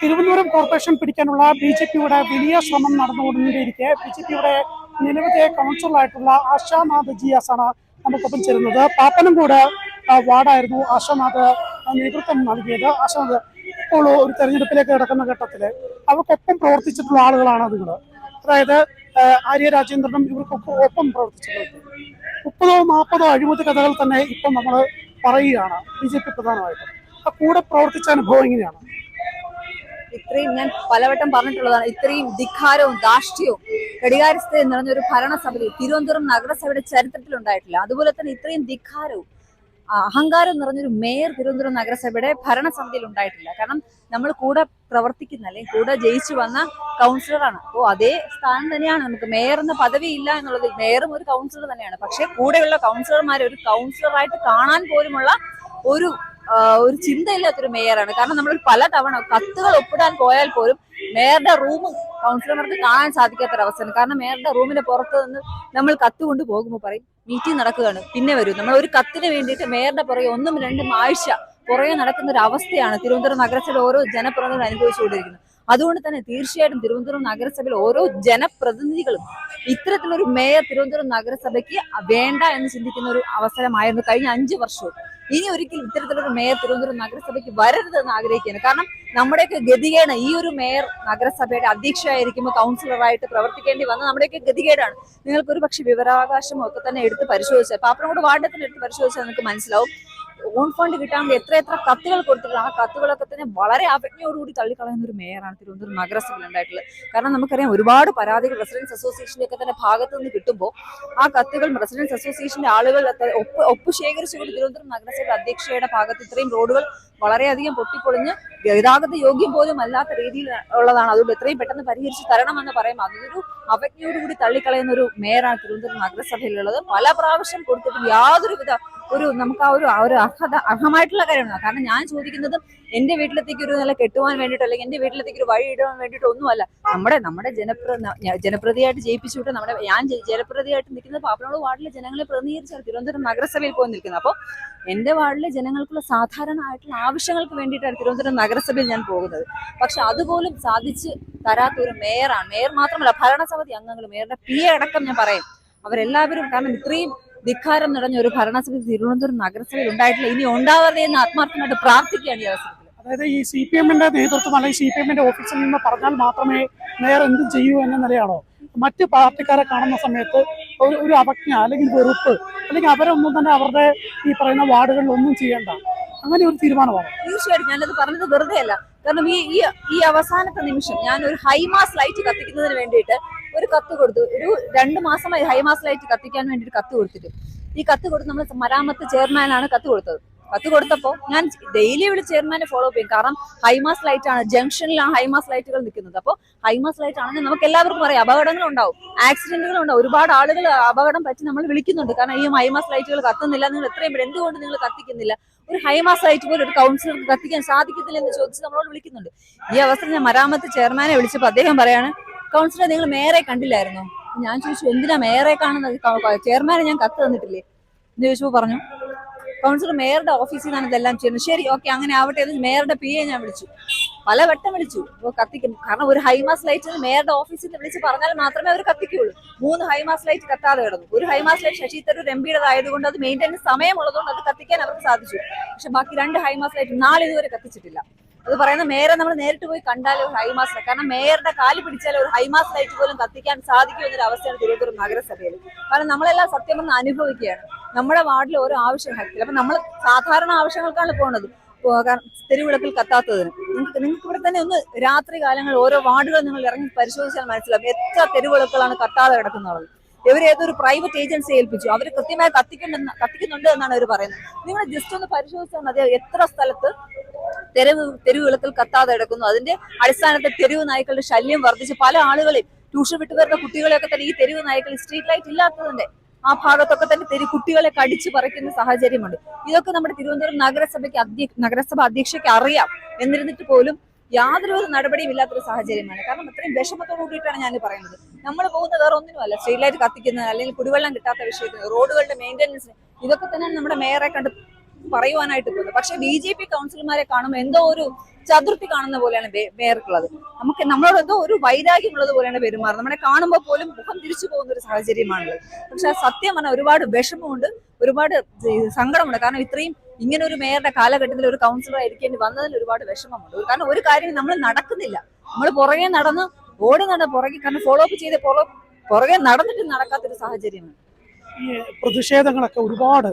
Thiruvananthapuram corporation പിടിക്കാനുള്ള B J പിയുടെ വലിയ ശ്രമം നടന്നുകൊണ്ടിരിക്കെ. ബി ജെ പിയുടെ നിലവിലെ കൗൺസിലറായിട്ടുള്ള ആശാനാഥ് ജിയാസ് ആണ് നമുക്കൊപ്പം ചേരുന്നത്. പാപ്പനംകൂട് വാർഡായിരുന്നു ആശാനാഥ് നേതൃത്വം നൽകിയത്. ആശാനാഥ് ഇപ്പോൾ ഒരു തെരഞ്ഞെടുപ്പിലേക്ക് കിടക്കുന്ന ഘട്ടത്തിൽ അവർക്കൊപ്പം പ്രവർത്തിച്ചിട്ടുള്ള ആളുകളാണ് നിങ്ങൾ അതായത് ആര്യ രാജേന്ദ്രനും ഇവർക്കൊപ്പം ഒപ്പം പ്രവർത്തിച്ചിട്ടുണ്ട്. മുപ്പതോ നാൽപ്പതോ അഴിമതി കഥകൾ തന്നെ ഇപ്പം നമ്മൾ പറയുകയാണ് ബി ജെ പി പ്രധാനമായിട്ടും. ആ കൂടെ പ്രവർത്തിച്ച അനുഭവം എങ്ങനെയാണ്? ഇത്രയും ഞാൻ പലവട്ടം പറഞ്ഞിട്ടുള്ളതാണ്. ഇത്രയും ധിക്കാരവും ധാർഷ്ട്യവും പറഞ്ഞ നിറഞ്ഞൊരു ഭരണസഭയിൽ തിരുവനന്തപുരം നഗരസഭയുടെ ചരിത്രത്തിൽ ഉണ്ടായിട്ടില്ല. അതുപോലെ തന്നെ ഇത്രയും ധിഖാരവും അഹങ്കാരം നിറഞ്ഞൊരു മേയർ തിരുവനന്തപുരം നഗരസഭയുടെ ഭരണസമിതിയിൽ ഉണ്ടായിട്ടില്ല. കാരണം നമ്മൾ കൂടെ പ്രവർത്തിക്കുന്ന അല്ലെങ്കിൽ കൂടെ ജയിച്ചു വന്ന കൗൺസിലറാണ്. അപ്പോൾ അതേ സ്ഥാനം തന്നെയാണ്. നമുക്ക് മേയർ എന്ന പദവി ഇല്ല എന്നുള്ളത് മേയറും ഒരു കൗൺസിലർ തന്നെയാണ്. പക്ഷേ കൂടെയുള്ള കൗൺസിലർമാരെ ഒരു കൗൺസിലറായിട്ട് കാണാൻ പോലുമുള്ള ഒരു ഒരു ചിന്തയില്ലാത്തൊരു മേയറാണ്. കാരണം നമ്മൾ പല തവണ കത്തുകൾ ഒപ്പിടാൻ പോയാൽ പോലും മേയറുടെ റൂം കൗൺസിലർമാർക്ക് കാണാൻ സാധിക്കാത്തൊരവസ്ഥയാണ്. കാരണം മേയറുടെ റൂമിന് പുറത്ത് നിന്ന് നമ്മൾ കത്ത് കൊണ്ട് പോകുമ്പോൾ പറയും മീറ്റിംഗ് നടക്കുകയാണ് പിന്നെ വരും. നമ്മൾ ഒരു കത്തിന് വേണ്ടിയിട്ട് മേയറുടെ പുറകെ ഒന്നും രണ്ടും ആഴ്ച പുറകെ നടക്കുന്ന ഒരു അവസ്ഥയാണ് തിരുവനന്തപുരം നഗരസഭയിൽ ഓരോ ജനപ്രതിനിധികളും അനുഭവിച്ചുകൊണ്ടിരിക്കുന്നത്. അതുകൊണ്ട് തന്നെ തീർച്ചയായിട്ടും തിരുവനന്തപുരം നഗരസഭയിൽ ഓരോ ജനപ്രതിനിധികളും ഇത്തരത്തിലൊരു മേയർ തിരുവനന്തപുരം നഗരസഭയ്ക്ക് വേണ്ട എന്ന് ചിന്തിക്കുന്ന ഒരു അവസരമായിരുന്നു കഴിഞ്ഞ അഞ്ചു വർഷവും. ഇനി ഒരിക്കലും ഇത്തരത്തിലൊരു മേയർ തിരുവനന്തപുരം നഗരസഭയ്ക്ക് വരരുതെന്ന് ആഗ്രഹിക്കുകയാണ്. കാരണം നമ്മുടെയൊക്കെ ഗതികേട് ഈ ഒരു മേയർ നഗരസഭയുടെ അധ്യക്ഷയായിരിക്കുമ്പോൾ കൗൺസിലറായിട്ട് പ്രവർത്തിക്കേണ്ടി വന്ന നമ്മുടെയൊക്കെ ഗതികേടാണ്. നിങ്ങൾക്ക് ഒരു പക്ഷേ വിവരാവകാശമൊക്കെ തന്നെ എടുത്ത് പരിശോധിച്ചാൽ പാപ്പനോട് വാർഡത്തിന് എടുത്ത് പരിശോധിച്ചാൽ നിങ്ങൾക്ക് മനസ്സിലാവും. ഓൺ ഫണ്ട് കിട്ടാൻ എത്ര എത്ര കത്തുകൾ കൊടുത്തിട്ടുള്ള ആ കത്തുകളൊക്കെ തന്നെ വളരെ അവജ്ഞയോടുകൂടി തള്ളിക്കളയുന്ന ഒരു മേയറാണ് തിരുവനന്തപുരം നഗരസഭയിൽ ഉണ്ടായിട്ടുള്ളത്. കാരണം നമുക്കറിയാം ഒരുപാട് പരാതികൾ റെസിഡൻസ് അസോസിയേഷന്റെ ഒക്കെ തന്നെ ഭാഗത്തു നിന്ന് കിട്ടുമ്പോൾ ആ കത്തുകൾ റെസിഡൻസ് അസോസിയേഷന്റെ ആളുകൾ ഒപ്പ് ഒപ്പ് ശേഖരിച്ചുകൊണ്ട് തിരുവനന്തപുരം നഗരസഭയുടെ അധ്യക്ഷയുടെ ഭാഗത്ത് ഇത്രയും റോഡുകൾ വളരെയധികം പൊട്ടിപ്പൊളിഞ്ഞ് ഗതാഗത യോഗ്യം പോലും അല്ലാത്ത രീതിയിൽ ഉള്ളതാണ്. അതുകൊണ്ട് എത്രയും പെട്ടെന്ന് പരിഹരിച്ച് തരണമെന്ന് പറയുമ്പോൾ അതൊരു അവജ്ഞയോടുകൂടി തള്ളിക്കളയുന്ന ഒരു മേയറാണ് തിരുവനന്തപുരം നഗരസഭയിലുള്ളത്. പല പ്രാവശ്യം കൊടുത്തിട്ടും യാതൊരുവിധ ഒരു നമുക്ക് ആ ഒരു ഒരു അർഹത അർഹമായിട്ടുള്ള കാര്യമാണ്. കാരണം ഞാൻ ചോദിക്കുന്നത് എന്റെ വീട്ടിലത്തേക്ക് ഒരു നില കെട്ടുവാൻ വേണ്ടിയിട്ട് അല്ലെങ്കിൽ എന്റെ വീട്ടിലത്തേക്ക് ഒരു വഴി ഇടാൻ വേണ്ടിയിട്ട് ഒന്നുമല്ല. നമ്മുടെ നമ്മുടെ ജനപ്ര ജനപ്രതിയായിട്ട് ജയിപ്പിച്ചു വിട്ട് നമ്മുടെ ഞാൻ ജനപ്രതിയായിട്ട് നിൽക്കുന്നത് പാപ്പനോട് വാർഡിലെ ജനങ്ങളെ പ്രതിനിധീകരിച്ചാണ് തിരുവനന്തപുരം നഗരസഭയിൽ പോയി നിൽക്കുന്നത്. അപ്പോൾ എന്റെ വാർഡിലെ ജനങ്ങൾക്കുള്ള സാധാരണ ആയിട്ടുള്ള ആവശ്യങ്ങൾക്ക് വേണ്ടിയിട്ടാണ് തിരുവനന്തപുരം നഗരസഭയിൽ ഞാൻ പോകുന്നത്. പക്ഷെ അതുപോലും സാധിച്ച് തരാത്ത ഒരു മേയറാണ്. മേയർ മാത്രമല്ല ഭരണസമിതി അംഗങ്ങൾ മേയറുടെ പി അടക്കം ഞാൻ പറയും. അവരെല്ലാവരും കാരണം ഇത്രയും ധിക്കാരം നിറഞ്ഞ ഒരു ഭരണസമിതി തിരുവനന്തപുരം നഗരസഭയിൽ ഉണ്ടായിട്ടില്ല. ഇനി ഉണ്ടാവരുതേ എന്ന് ആത്മാർത്ഥമായിട്ട് പ്രാർത്ഥിക്കുകയാണ് ഈ അവസരത്തിൽ. അതായത് ഈ സി പി എമ്മിന്റെ നേതൃത്വം അല്ലെങ്കിൽ സി പി എമ്മിന്റെ ഓഫീസിൽ നിന്ന് പറഞ്ഞാൽ മാത്രമേ നേരെ എന്തും ചെയ്യൂ എന്ന നിലയാണോ? മറ്റ് പാർട്ടിക്കാരെ കാണുന്ന സമയത്ത് ഒരു ഒരു അവജ്ഞ അല്ലെങ്കിൽ വെറുപ്പ് അല്ലെങ്കിൽ അവരൊന്നും തന്നെ അവരുടെ ഈ പറയുന്ന വാർഡുകളിൽ ഒന്നും ചെയ്യേണ്ട. അങ്ങനെ ഒരു തീരുമാനമാണ്? തീർച്ചയായിട്ടും ഞാനത് പറഞ്ഞത് വെറുതെ അല്ല കാരണം ഈ ഈ ഈ അവസാനത്തെ നിമിഷം ഞാൻ ഒരു ഹൈമാസ് ലൈറ്റ് കത്തിക്കുന്നതിന് വേണ്ടിയിട്ട് ഒരു കത്ത് കൊടുത്തു. ഒരു രണ്ട് മാസമായി ഹൈമാസ് ലൈറ്റ് കത്തിക്കാൻ ഒരു കത്ത് കൊടുത്തിട്ട്. ഈ കത്ത് കൊടുത്ത് നമ്മൾ മരാമത്ത് ചെയർമാനാണ് കത്ത് കൊടുത്തത്. കത്ത് കൊടുത്തപ്പോൾ ഞാൻ ഡെയിലി വിളിച്ച് ചെയർമാനെ ഫോളോ അപ്പ് ചെയ്യും. കാരണം ഹൈമാസ് ലൈറ്റ് ആണ് ജംഗ്ഷനിലാണ് ഹൈമാസ് ലൈറ്റുകൾ നിൽക്കുന്നത്. അപ്പോൾ ഹൈമാസ് ലൈറ്റ് ആണെങ്കിൽ നമുക്ക് എല്ലാവർക്കും അറിയാം അപകടങ്ങൾ ഉണ്ടാവും. ആക്സിഡന്റുകൾ ഉണ്ടാവും. ഒരുപാട് ആളുകൾ അപകടം പറ്റി നമ്മൾ വിളിക്കുന്നുണ്ട്. കാരണം ഈ ഹൈമാസ് ലൈറ്റുകൾ കത്തുന്നില്ല നിങ്ങൾ എത്രയും പേര് എന്തുകൊണ്ട് നിങ്ങൾ കത്തിക്കുന്നില്ല? ഒരു ഹൈമാസ് ലൈറ്റ് പോലും ഒരു കൗൺസിലർക്ക് കത്തിക്കാൻ സാധിക്കത്തില്ല എന്ന് ചോദിച്ച് നമ്മളോട് വിളിക്കുന്നുണ്ട്. ഈ അവസരം ഞാൻ മരാമത്ത് ചെയർമാനെ വിളിച്ചപ്പോൾ അദ്ദേഹം പറയാണ് കൗൺസിലർ നിങ്ങൾ മേയറെ കണ്ടില്ലായിരുന്നോ? ഞാൻ ചോദിച്ചു എന്തിനാ മേയറെ കാണുന്നത്? ചെയർമാനെ ഞാൻ കത്ത് തന്നിട്ടില്ലേ? എന്ന് ചോദിച്ചപ്പോൾ പറഞ്ഞു കൗൺസിലർ മേയറുടെ ഓഫീസിൽ നിന്നാണ് ഇതെല്ലാം ചെയ്യുന്നത്. ശരി ഓക്കെ അങ്ങനെ ആവട്ടെ. എന്ന് മേയറുടെ പി എ ഞാൻ വിളിച്ചു. പല വട്ടം വിളിച്ചു. അപ്പോൾ കത്തിക്കും. കാരണം ഒരു ഹൈമാസ് ലൈറ്റ് മേയറുടെ ഓഫീസിൽ നിന്ന് വിളിച്ച് പറഞ്ഞാൽ മാത്രമേ അവർ കത്തിക്കുകയുള്ളൂ മൂന്ന് ഹൈമാസ് ലൈറ്റ് കത്താതെ കിടന്നു. ഒരു high mast light Shashi Tharoor M പിയുടെ ആയതുകൊണ്ട് അത് മെയിന്റെനൻസ് സമയമുള്ളതുകൊണ്ട് അത് കത്തിക്കാൻ അവർക്ക് സാധിച്ചു. പക്ഷെ ബാക്കി രണ്ട് ഹൈമാസ് ലൈറ്റ് നാളെ ഇതുവരെ കത്തിച്ചിട്ടില്ല. അത് പറയുന്ന മേയറെ നമ്മൾ നേരിട്ട് പോയി കണ്ടാലോ ഒരു ഹൈമാസ് കാരണം മേയറുടെ കാൽ പിടിച്ചാൽ ഒരു ഹൈമാസ് ലൈറ്റ് പോലും കത്തിക്കാൻ സാധിക്കും എന്നൊരു അവസ്ഥയാണ് തിരുവനന്തപുരം നഗരസഭയിൽ. കാരണം നമ്മളെല്ലാം സത്യം പറഞ്ഞ് അനുഭവിക്കുകയാണ്. നമ്മുടെ വാർഡിൽ ഓരോ ആവശ്യം ചിലപ്പോൾ നമ്മൾ സാധാരണ ആവശ്യങ്ങൾക്കാണ് പോകുന്നത് തെരുവിളക്കിൽ കത്താത്തതിന്. നിങ്ങൾക്ക് നിങ്ങൾക്ക് ഇവിടെ തന്നെ ഒന്ന് രാത്രി കാലങ്ങളിൽ ഓരോ വാർഡുകൾ നിങ്ങൾ ഇറങ്ങി പരിശോധിച്ചാൽ മനസ്സിലാവും എത്ര തെരുവിളക്കുകളാണ് കത്താതെ കിടക്കുന്നത് ഇവർ ഏതൊരു പ്രൈവറ്റ് ഏജൻസി ഏൽപ്പിച്ചു. അവർ കൃത്യമായി കത്തിക്കുന്നുണ്ട് എന്നാണ് അവർ പറയുന്നത്. നിങ്ങൾ ജസ്റ്റ് ഒന്ന് പരിശോധിച്ചാൽ മതി എത്ര സ്ഥലത്ത് തെരുവ് തെരുവുകളത്തിൽ കത്താതെ കിടക്കുന്നു. അതിന്റെ അടിസ്ഥാനത്തിൽ തെരുവ് നായ്ക്കളുടെ ശല്യം വർദ്ധിച്ച് പല ആളുകളെയും ട്യൂഷൻ വിട്ടു വരുന്ന കുട്ടികളെയൊക്കെ തന്നെ ഈ തെരുവ് നായ്ക്കൾ സ്ട്രീറ്റ് ലൈറ്റ് ഇല്ലാത്തതിന്റെ ആ ഭാഗത്തൊക്കെ തന്നെ തെരു കുട്ടികളെ കടിച്ചു പറിക്കുന്ന സാഹചര്യമുണ്ട്. ഇതൊക്കെ നമ്മുടെ തിരുവനന്തപുരം നഗരസഭയ്ക്ക് നഗരസഭ അധ്യക്ഷയ്ക്ക് അറിയാം. എന്നിരുന്നിട്ട് പോലും യാതൊരുവിധ നടപടിയും ഇല്ലാത്തൊരു സാഹചര്യമാണ്. കാരണം അത്രയും വിഷമത്തോട് കൂടിയിട്ടാണ് ഞാൻ പറയുന്നത്. നമ്മൾ പോകുന്ന വേറെ ഒന്നിനുമല്ല. സ്ട്രീറ്റ് ലൈറ്റ് കത്തിക്കുന്നത് അല്ലെങ്കിൽ കുടിവെള്ളം കിട്ടാത്ത വിഷയത്തിന് റോഡുകളുടെ മെയിന്റനൻസിന് ഇതൊക്കെ തന്നെ നമ്മുടെ മേയറെ കണ്ട് പറയുവാനായിട്ട് പോകുന്നത് പക്ഷെ ബി ജെ പി കൗൺസിലർമാരെ കാണുമ്പോൾ എന്തോ ഒരു ചതുർത്ഥി കാണുന്ന പോലെയാണ് മേയർക്കുള്ളത് നമുക്ക് നമ്മളോട് എന്തോ ഒരു വൈരാഗ്യമുള്ളത് പോലെയാണ് പെരുമാറുന്നത്. നമ്മളെ കാണുമ്പോൾ പോലും മുഖം തിരിച്ചു പോകുന്ന ഒരു സാഹചര്യമാണുള്ളത്. പക്ഷെ ആ സത്യം പറഞ്ഞാൽ ഒരുപാട് വിഷമമുണ്ട് ഒരുപാട് സങ്കടമുണ്ട്. കാരണം ഇത്രയും ഇങ്ങനെ ഒരു മേയറുടെ കാലഘട്ടത്തിൽ ഒരു കൗൺസിലർ ആയിരിക്കേണ്ടി വന്നതിൽ ഒരുപാട് വിഷമമുണ്ട്. കാരണം ഒരു കാര്യം നമ്മൾ നടക്കുന്നില്ല. നമ്മൾ പുറകെ നടന്ന് ഓടി നട പുറകെ കാരണം ഫോളോ അപ്പ് ചെയ്ത് പുറ പുറകെ നടന്നിട്ട് നടക്കാത്തൊരു സാഹചര്യമാണ്. ഈ പ്രതിഷേധങ്ങളൊക്കെ ഒരുപാട്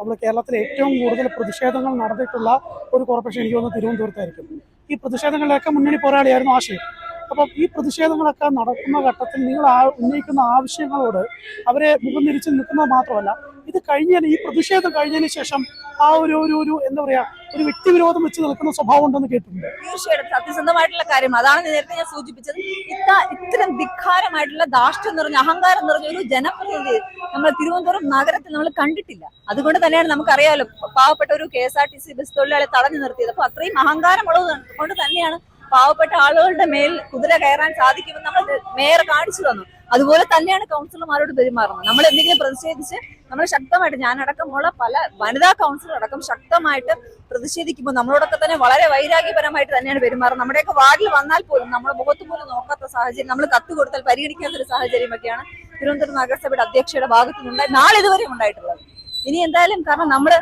നമ്മൾ കേരളത്തിൽ ഏറ്റവും കൂടുതൽ പ്രതിഷേധങ്ങൾ നടന്നിട്ടുള്ള ഒരു കോർപ്പറേഷൻ എനിക്ക് തോന്നുന്നു തിരുവനന്തപുരത്തായിരിക്കും. ഈ പ്രതിഷേധങ്ങളിലൊക്കെ മുന്നണി പോരാളിയായിരുന്നു ആശയം. അപ്പം ഈ പ്രതിഷേധങ്ങളൊക്കെ നടക്കുന്ന ഘട്ടത്തിൽ നിങ്ങൾ ആ ഉന്നയിക്കുന്ന ആവശ്യങ്ങളോട് അവരെ മുഖം തിരിച്ച് നിൽക്കുന്നത് മാത്രമല്ല ഇത് കഴിഞ്ഞതിന് ഈ പ്രതിഷേധം കഴിഞ്ഞതിന് ശേഷം ആ ഒരു ഒരു ഒരു എന്താ പറയാ ഒരു വ്യക്തിവിരോധം വെച്ച് നിൽക്കുന്ന സ്വഭാവം ഉണ്ടെന്ന് കേട്ടിട്ടുണ്ട്. തീർച്ചയായിട്ടും സത്യസന്ധമായിട്ടുള്ള കാര്യം. അതാണ് നേരത്തെ ഞാൻ സൂചിപ്പിച്ചത്. ഇത്ര ഇത്തരം ധിക്കാരമായിട്ടുള്ള ദാഷ്ട്യം നിറഞ്ഞ അഹങ്കാരം നിറഞ്ഞ ഒരു ജനപ്രതിനിധി നമ്മൾ തിരുവനന്തപുരം നഗരത്തിൽ നമ്മൾ കണ്ടിട്ടില്ല. അതുകൊണ്ട് തന്നെയാണ് നമുക്കറിയാമല്ലോ പാവപ്പെട്ട ഒരു K S R T C bus തൊഴിലാളി തടഞ്ഞു നിർത്തിയത്. അപ്പൊ അത്രയും അഹങ്കാരമുള്ളത് കൊണ്ട് തന്നെയാണ് പാവപ്പെട്ട ആളുകളുടെ മേൽ കുതിര കയറാൻ സാധിക്കുമെന്ന് നമ്മൾ മേയർ കാണിച്ചു തന്നു. അതുപോലെ തന്നെയാണ് കൗൺസിലർമാരോട് പെരുമാറുന്നത്. നമ്മൾ എന്തെങ്കിലും പ്രതിഷേധിച്ച് നമ്മൾ ശക്തമായിട്ട് ഞാനടക്കമുള്ള പല വനിതാ കൗൺസിലർ അടക്കം ശക്തമായിട്ട് പ്രതിഷേധിക്കുമ്പോൾ നമ്മളോടൊക്കെ തന്നെ വളരെ വൈരാഗ്യപരമായിട്ട് തന്നെയാണ് പെരുമാറുന്നത്. നമ്മുടെയൊക്കെ വാർഡിൽ വന്നാൽ പോലും നമ്മുടെ മുഖത്ത് പോലും നോക്കാത്ത സാഹചര്യം നമ്മൾ കത്ത് കൊടുത്താൽ പരിഗണിക്കാത്ത ഒരു സാഹചര്യമൊക്കെയാണ് തിരുവനന്തപുരം നഗരസഭയുടെ അധ്യക്ഷയുടെ ഭാഗത്തു നിന്നുണ്ടായി നാളിതുവരെ ഉണ്ടായിട്ടുള്ളത്. ഇനി എന്തായാലും കാരണം നമ്മൾ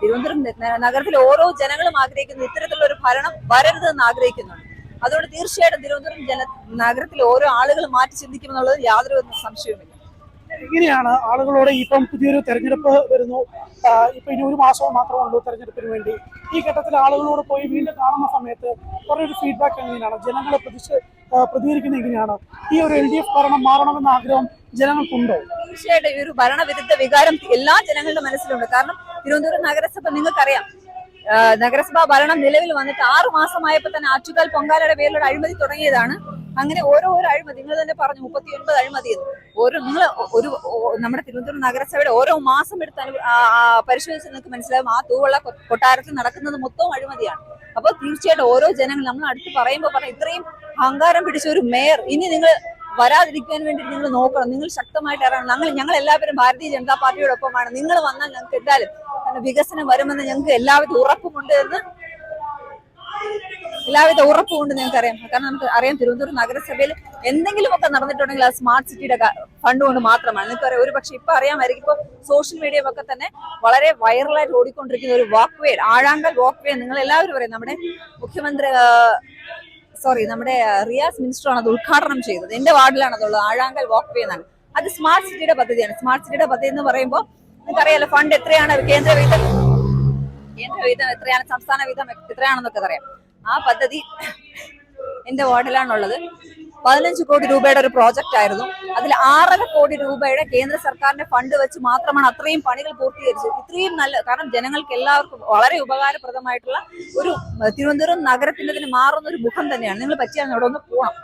തിരുവനന്തപുരം നഗരത്തിലെ ഓരോ ജനങ്ങളും ആഗ്രഹിക്കുന്നു ഇത്തരത്തിലുള്ള ഒരു ഭരണം വരരുതെന്ന് ആഗ്രഹിക്കുന്നുണ്ട്. അതുകൊണ്ട് തീർച്ചയായിട്ടും തിരുവനന്തപുരം ജന നഗരത്തിലെ ഓരോ ആളുകൾ മാറ്റി ചിന്തിക്കുമെന്നുള്ളത് യാതൊരു സംശയവുമില്ല. എങ്ങനെയാണ് ആളുകളോട് ഇപ്പം പുതിയൊരു തെരഞ്ഞെടുപ്പ് വരുന്നു? ഇപ്പൊ ഇനി ഒരു മാസം മാത്രമേ ഉള്ളൂ തെരഞ്ഞെടുപ്പിന് വേണ്ടി. ഈ ഘട്ടത്തിൽ ആളുകളോട് പോയി വീണ്ടും കാണുന്ന സമയത്ത് കുറേ ഫീഡ്ബാക്ക് എങ്ങനെയാണ്? ജനങ്ങളെ പ്രതിഷ് പ്രതികരിക്കുന്നത് എങ്ങനെയാണ്? ഈ ഒരു എൽ ഡി എഫ് ഭരണം മാറണമെന്ന ആഗ്രഹം ജനങ്ങൾക്കുണ്ടോ? തീർച്ചയായിട്ടും ഒരു ഭരണവിരുദ്ധ വികാരം എല്ലാ ജനങ്ങളുടെ മനസ്സിലുണ്ട്. കാരണം തിരുവനന്തപുരം നഗരസഭ നിങ്ങൾക്കറിയാം. നഗരസഭാ ഭരണം നിലവിൽ വന്നിട്ട് ആറു മാസമായപ്പോൾ തന്നെ ആറ്റുകാൽ പൊങ്കാലയുടെ പേരിലൊരു അഴിമതി തുടങ്ങിയതാണ്. അങ്ങനെ ഓരോ ഓരോ അഴിമതി. നിങ്ങൾ തന്നെ പറഞ്ഞു മുപ്പത്തി ഒൻപത് അഴിമതി എന്ന്. ഓരോ നിങ്ങൾ ഒരു നമ്മുടെ തിരുവനന്തപുരം നഗരസഭയുടെ ഓരോ മാസം എടുത്ത് പരിശോധിച്ച് നിങ്ങൾക്ക് മനസ്സിലാവും ആ തൂവള്ള കൊട്ടാരത്തിൽ നടക്കുന്നത് മൊത്തവും അഴിമതിയാണ്. അപ്പോൾ തീർച്ചയായിട്ടും ഓരോ ജനങ്ങൾ നമ്മൾ അടുത്ത് പറയുമ്പോൾ പറഞ്ഞ ഇത്രയും അഹങ്കാരം പിടിച്ച ഒരു മേയർ ഇനി നിങ്ങൾ വരാതിരിക്കാൻ വേണ്ടി നിങ്ങൾ നോക്കണം. നിങ്ങൾ ശക്തമായിട്ട് ഇറങ്ങണം. ഞങ്ങൾ ഞങ്ങൾ എല്ലാവരും ഭാരതീയ ജനതാ പാർട്ടിയോടൊപ്പമാണ്. നിങ്ങൾ വന്നാൽ ഞങ്ങൾക്ക് എന്തായാലും വികസനം വരുമെന്ന് ഞങ്ങൾക്ക് എല്ലാവരും ഉറപ്പുമുണ്ട് എന്ന് എല്ലാവിധ ഉറപ്പുമുണ്ട് ഞങ്ങൾക്ക് അറിയാം. കാരണം നമുക്ക് അറിയാം തിരുവനന്തപുരം നഗരസഭയിൽ എന്തെങ്കിലുമൊക്കെ നടന്നിട്ടുണ്ടെങ്കിൽ ആ സ്മാർട്ട് സിറ്റിയുടെ ഫണ്ട് കൊണ്ട് മാത്രമാണ്. നിങ്ങൾക്ക് അറിയാം ഒരു പക്ഷേ ഇപ്പൊ അറിയാമായിരിക്കും. ഇപ്പൊ സോഷ്യൽ മീഡിയ ഒക്കെ തന്നെ വളരെ വൈറലായിട്ട് ഓടിക്കൊണ്ടിരിക്കുന്ന ഒരു വാക്ക് വേ ആഴാങ്കൽ വാക്ക് വേ നിങ്ങൾ എല്ലാവരും പറയും നമ്മുടെ മുഖ്യമന്ത്രി സോറി നമ്മുടെ റിയാസ് മിനിസ്റ്റർ ആണ് അത് ഉദ്ഘാടനം ചെയ്തത്. എന്റെ വാർഡിലാണ് അതുള്ളത് ആഴാങ്കൽ വാക്ക് വേ എന്നാണ്. അത് സ്മാർട്ട് സിറ്റിയുടെ പദ്ധതിയാണ്. സ്മാർട്ട് സിറ്റിയുടെ പദ്ധതി എന്ന് പറയുമ്പോൾ നിങ്ങൾക്കറിയാലോ ഫണ്ട് എത്രയാണ്? കേന്ദ്ര വിഹിതം കേന്ദ്ര വിഹിതം എത്രയാണ്? സംസ്ഥാന വിഹിതം എത്രയാണെന്നൊക്കെ അറിയാം. ആ പദ്ധതി എന്റെ വാർഡിലാണുള്ളത്. പതിനഞ്ച് കോടി രൂപയുടെ ഒരു പ്രോജക്റ്റ് ആയിരുന്നു. അതിൽ ആറര കോടി രൂപയുടെ കേന്ദ്ര സർക്കാരിന്റെ ഫണ്ട് വെച്ച് മാത്രമാണ് അത്രയും പണികൾ പൂർത്തീകരിച്ചത്. ഇത്രയും നല്ല കാരണം ജനങ്ങൾക്ക് എല്ലാവർക്കും വളരെ ഉപകാരപ്രദമായിട്ടുള്ള ഒരു തിരുവനന്തപുരം തിരുവനന്തപുരം നഗരത്തിന്റെ മാറുന്ന ഒരു മുഖം തന്നെയാണ്. നിങ്ങൾ പറ്റിയാൽ അവിടെ ഒന്ന് പോകണം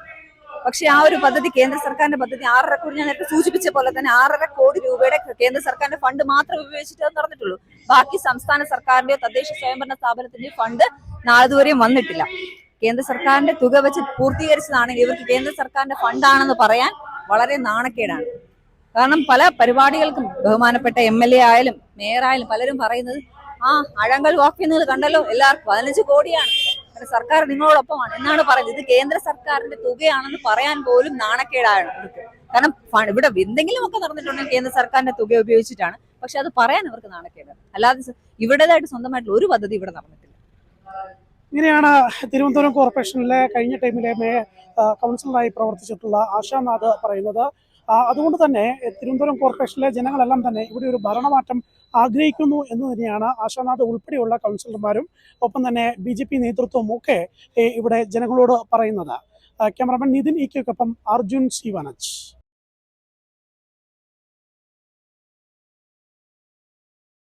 പക്ഷെ ആ ഒരു പദ്ധതി കേന്ദ്ര സർക്കാരിന്റെ പദ്ധതി ആറര കോടി ഞാൻ നേരത്തെ സൂചിപ്പിച്ച പോലെ തന്നെ ആറര കോടി രൂപയുടെ കേന്ദ്ര സർക്കാരിന്റെ ഫണ്ട് മാത്രം ഉപയോഗിച്ചിട്ട് നടന്നിട്ടുള്ളൂ. ബാക്കി സംസ്ഥാന സർക്കാരിന്റെയോ തദ്ദേശ സ്വയംഭരണ സ്ഥാപനത്തിന്റെയോ ഫണ്ട് നാളിതുവരെയും വന്നിട്ടില്ല. കേന്ദ്ര സർക്കാരിന്റെ തുക വെച്ച് പൂർത്തീകരിച്ചതാണെങ്കിൽ ഇവർക്ക് കേന്ദ്ര സർക്കാരിന്റെ ഫണ്ടാണെന്ന് പറയാൻ വളരെ നാണക്കേടാണ്. കാരണം പല പരിപാടികൾക്കും ബഹുമാനപ്പെട്ട എം എൽ എ ആയാലും മേയറായാലും പലരും പറയുന്നത് ആ അഴങ്കൽ വാക്ക് നിങ്ങൾ കണ്ടല്ലോ എല്ലാവർക്കും പതിനഞ്ച് കോടിയാണ്. സർക്കാർ നിങ്ങളോടൊപ്പമാണ്. എന്നാണ് പറയുന്നത്. ഇത് കേന്ദ്ര സർക്കാരിന്റെ തുകയാണെന്ന് പറയാൻ പോലും നാണക്കേടാണ് ഇവർക്ക്. കാരണം ഇവിടെ എന്തെങ്കിലും ഒക്കെ നടന്നിട്ടുണ്ടെങ്കിൽ കേന്ദ്ര സർക്കാരിന്റെ തുക ഉപയോഗിച്ചിട്ടാണ്. പക്ഷെ അത് പറയാൻ അവർക്ക് നാണക്കേടാണ്. അല്ലാതെ ഇവിടേതായിട്ട് സ്വന്തമായിട്ടുള്ള ഒരു പദ്ധതി ഇവിടെ നടന്നിട്ടില്ല. ഇങ്ങനെയാണ് തിരുവനന്തപുരം കോർപ്പറേഷനിലെ കഴിഞ്ഞ ടൈമിലെ മേ കൗൺസിലറായി പ്രവർത്തിച്ചിട്ടുള്ള ആശാനാഥ് പറയുന്നത്. അതുകൊണ്ട് തന്നെ തിരുവനന്തപുരം കോർപ്പറേഷനിലെ ജനങ്ങളെല്ലാം തന്നെ ഇവിടെ ഒരു ഭരണമാറ്റം ആഗ്രഹിക്കുന്നു എന്ന് തന്നെയാണ് ആശാനാഥ് ഉൾപ്പെടെയുള്ള കൗൺസിലർമാരും ഒപ്പം തന്നെ ബി ജെ പി നേതൃത്വവും ഒക്കെ ഇവിടെ ജനങ്ങളോട് പറയുന്നത്. ക്യാമറമാൻ നിതിൻ ഇക്കൊപ്പം അർജുൻ സി വനജ്.